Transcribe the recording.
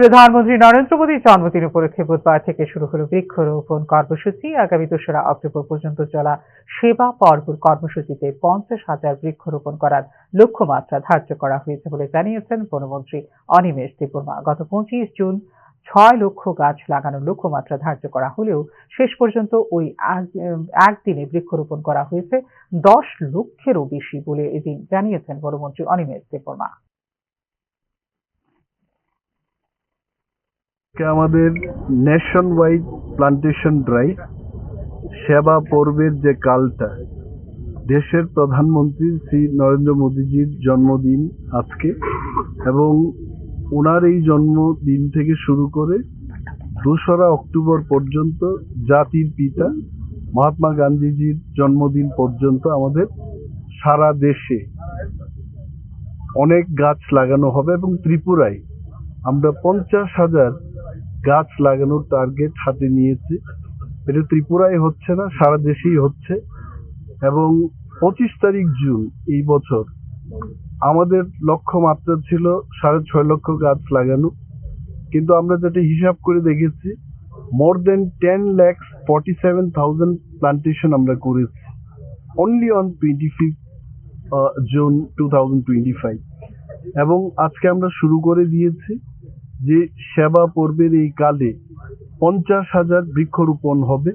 প্রধানমন্ত্রী নরেন্দ্র মোদীর জন্মদিন উপলক্ষে বুধবার থেকে শুরু হলো বৃক্ষরোপণ কর্মসূচি। আগামী দোসরা অক্টোবর পর্যন্ত চলা সেবা পর্বর কর্মসূচিতে পঞ্চাশ হাজার বৃক্ষরোপণ করার লক্ষ্যমাত্রা ধার্য করা হয়েছে বলে জানিয়েছেন বনমন্ত্রী অনিমেষ দেববর্মা। গত পঁচিশ জুন ছয় লক্ষ গাছ লাগানোর লক্ষ্যমাত্রা ধার্য করা হলেও শেষ পর্যন্ত ওই এক- একদিনে বৃক্ষরোপণ করা হয়েছে দশ লক্ষেরও বেশি বলে এদিন জানিয়েছেন বনমন্ত্রী অনিমেষ দেববর্মা। আজকে আমাদের নেশন ওয়াইড প্লান্টেশন ড্রাইভ সেবা পর্বের যে কালটা, দেশের প্রধানমন্ত্রী শ্রী নরেন্দ্র মোদীজির জন্মদিন আজকে এবং ওনার এই জন্মদিন থেকে শুরু করে দোসরা অক্টোবর পর্যন্ত জাতির পিতা মহাত্মা গান্ধীজির জন্মদিন পর্যন্ত আমাদের সারা দেশে অনেক গাছ লাগানো হবে এবং ত্রিপুরায় আমরা পঞ্চাশ হাজার গাছ লাগানোর টার্গেট হাতে নিয়েছে। এটা ত্রিপুরায় হচ্ছে না, সারা দেশেই হচ্ছে। এবং পঁচিশ তারিখ জুন এই বছর আমাদের লক্ষ্যমাত্রা ছিল সাড়ে ছয় লক্ষ গাছ লাগানো। কিন্তু আমরা যেটা হিসাব করে দেখেছি more than ten lakhs forty seven thousand plantation আমরা করেছি। Only on twenty fifth June two thousand twenty five এবং আজকে আমরা শুরু করে দিয়েছি। যে সেবা পর্বের এই কালে পঞ্চাশ হাজার বৃক্ষরোপণ হবে।